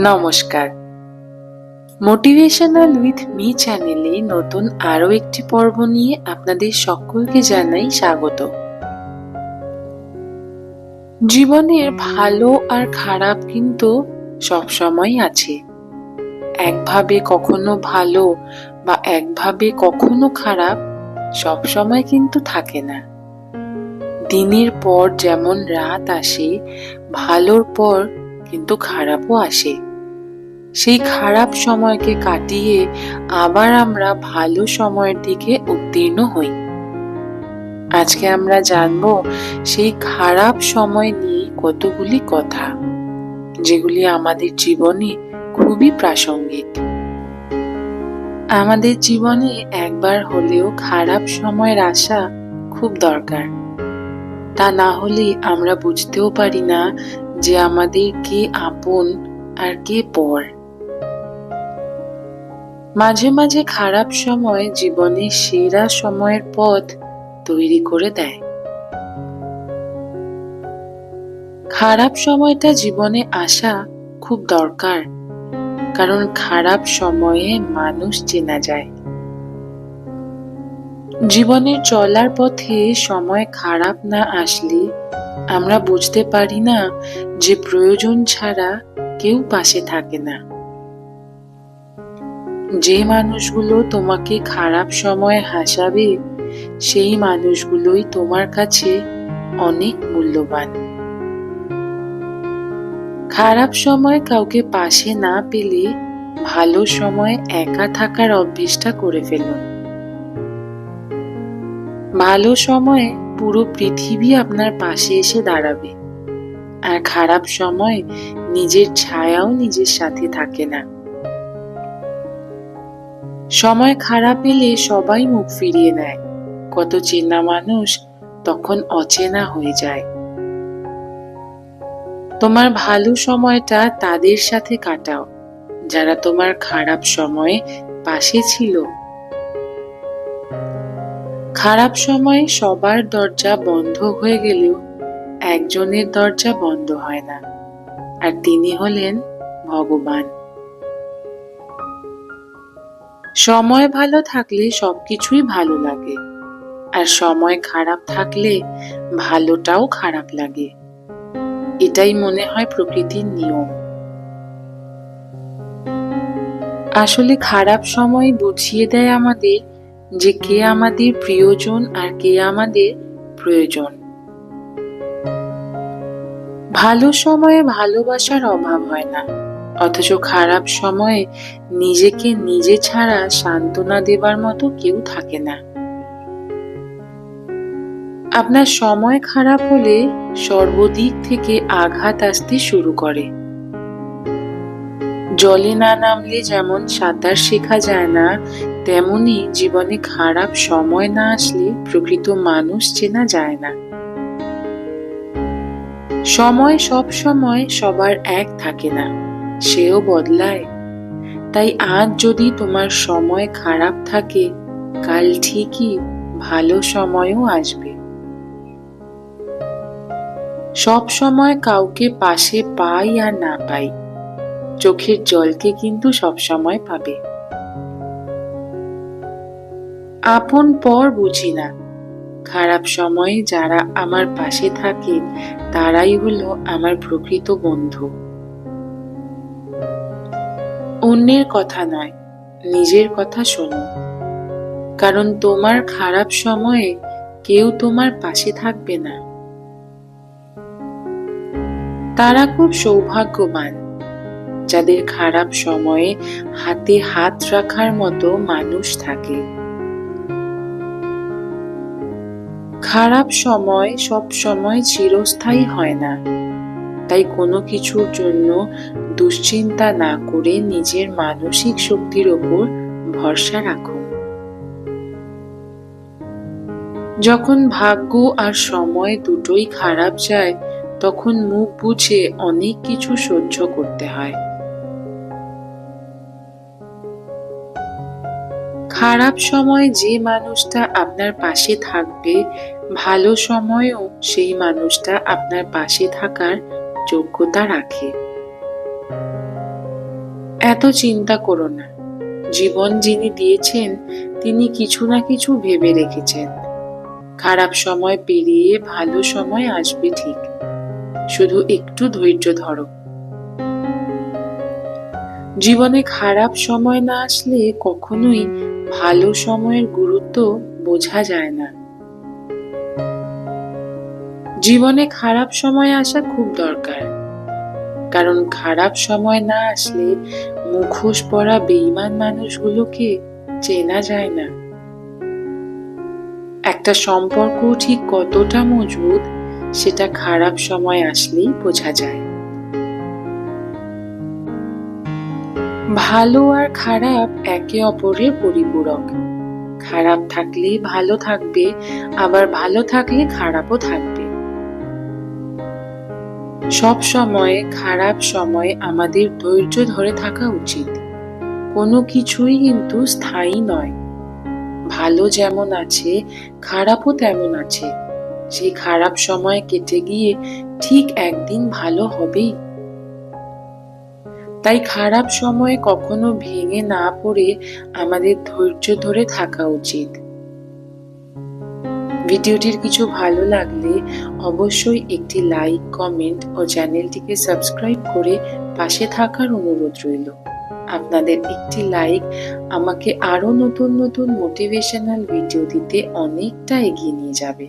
নমস্কার। Motivational with me চ্যানেলে নতুন আরও একটি পর্ব নিয়ে আপনাদের সকলকে জানাই স্বাগত। জীবনের ভালো আর খারাপ কিন্তু সবসময় আছে। একভাবে কখনো ভালো বা একভাবে কখনো খারাপ সবসময় কিন্তু থাকে না। দিনের পর যেমন রাত আসে, ভালোর পর কিন্তু খারাপও আসে। সেই খারাপ সময়কে কাটিয়ে আবার আমরা ভালো সময়ের দিকে উত্তীর্ণ হই। আজকে আমরা জানব সেই খারাপ সময় নিয়ে কতগুলি কথা, যেগুলি আমাদের জীবনে খুবই প্রাসঙ্গিক। আমাদের জীবনে একবার হলেও খারাপ সময়ের আসা খুব দরকার। তা না হলে আমরা বুঝতেও পারি না যে আমাদের কে আপন আর কে পর। মাঝে মাঝে খারাপ সময় জীবনের সেরা সময়ের পথ তৈরি করে দেয়। খারাপ সময়টা জীবনে আসা খুব দরকার, কারণ খারাপ সময়ে মানুষ চেনা যায়। জীবনের চলার পথে সময় খারাপ না আসলে আমরা বুঝতে পারি না যে প্রয়োজন ছাড়া কেউ পাশে থাকে না। যে মানুষগুলো তোমাকে খারাপ সময় হাসাবে, সেই মানুষগুলোই তোমার কাছে অনেক মূল্যবান। খারাপ সময় কাউকে পাশে না পেলে ভালো সময় একা থাকার অভ্যেসটা করে ফেলুন ভালো সময়ে পুরো পৃথিবী আপনার পাশে এসে দাঁড়াবে, আর খারাপ সময় নিজের ছায়াও নিজের সাথে থাকে না। সময় খারাপ এলে সবাই মুখ ফিরিয়ে নেয়। কত চেনা মানুষ তখন অচেনা হয়ে যায়। তোমার ভালো সময়টা তাদের সাথে কাটাও, যারা তোমার খারাপ সময়ে পাশে ছিল। খারাপ সময়ে সবার দরজা বন্ধ হয়ে গেলেও একজনের দরজা বন্ধ হয় না। আর তিনি হলেন ভগবান। সময় ভালো থাকলে সবকিছুই ভালো লাগে। আর সময় খারাপ থাকলে ভালোটাও খারাপ লাগে। এটাই মনে হয় প্রকৃতির নিয়ম। আসলে খারাপ সময় বুঝিয়ে দেয় আমাদের যে কে আমাদের প্রিয়জন আর কে আমাদের প্রয়োজন। ভালো সময়ে ভালোবাসার অভাব হয় না। অথচ খারাপ সময়ে নিজেকে নিজে ছাড়া সান্ত্বনা দেবার মতো কেউ থাকে না। আপনার সময় খারাপ হলে সর্বদিক থেকে আঘাত আসতে শুরু করে। জলে না নামলে যেমন সাঁতার শেখা যায় না, তেমনি জীবনে খারাপ সময় না আসলে প্রকৃত মানুষ চেনা যায় না। সময় সব সময় সবার এক থাকে না। সেও বদলায়। তাই আজ যদি তোমার সময় খারাপ থাকে, কাল ঠিকই ভালো সময়ও আসবে। সব সময় কাউকে পাশে পাই আর না পাই, চোখের জলকে কিন্তু সব সময় পাবে। আপন পর বুঝি না, খারাপ সময়ে যারা আমার পাশে থাকে, তারাই হলো আমার প্রকৃত বন্ধু। অন্যের কথা নয়, নিজের কথা শোনো। কারণ তোমার খারাপ সময়ে কেউ তোমার পাশে থাকবে না। তারা খুব সৌভাগ্যবান, যাদের খারাপ সময়ে হাতে হাত রাখার মতো মানুষ থাকে। খারাপ সময় সব সময় চিরস্থায়ী হয় না, তাই কোনো কিছুর জন্য দুশ্চিন্তা না করে নিজের মানসিক শক্তির ওপর ভরসা রাখুন যখন ভাগ্য আর সময় দুটোই খারাপ যায়, তখন মুখ বুঝে অনেক কিছু সহ্য করতে হয়। খারাপ সময় যে মানুষটা আপনার পাশে থাকবে, ভালো সময়েও সেই মানুষটা আপনার পাশে থাকার যোগ্যতা রাখে। এত চিন্তা করো না। জীবন যিনি দিয়েছেন, তিনি কিছু না কিছু ভেবে রেখেছেন। খারাপ সময় পেরিয়ে ভালো সময় আসবে ঠিক। শুধু একটু ধৈর্য ধরো। জীবনে খারাপ সময় না আসলে কখনোই ভালো সময়ের গুরুত্ব বোঝা যায় না। জীবনে খারাপ সময় আসা খুব দরকার। কারণ খারাপ সময় না আসলে মুখোশ পরা বেইমান মানুষগুলোকে চেনা যায় না। একটা সম্পর্ক ঠিক কতটা মজবুত, সেটা খারাপ সময় আসলেই বোঝা যায়। ভালো আর খারাপ একে অপরের পরিপূরক। খারাপ থাকলে ভালো থাকবে, আবার ভালো থাকলে খারাপও থাকবে। সব সময়, খারাপ সময় আমাদের ধৈর্য ধরে থাকা উচিত। কোনো কিছুই কিন্তু স্থায়ী নয়। ভালো যেমন আছে, খারাপও তেমন আছে। সেই খারাপ সময় কেটে গিয়ে ঠিক একদিন ভালো হবেই। তাই খারাপ সময়ে কখনো ভেঙে না পড়ে আমাদের ধৈর্য ধরে থাকা উচিত। ভিডিওটির কিছু ভালো লাগলে অবশ্যই একটি লাইক, কমেন্ট ও চ্যানেলটিকে সাবস্ক্রাইব করে পাশে থাকার অনুরোধ রইল। আপনাদের একটি লাইক আমাকে আরও নতুন নতুন মোটিভেশনাল ভিডিও দিতে অনেকটা এগিয়ে নিয়ে যাবে।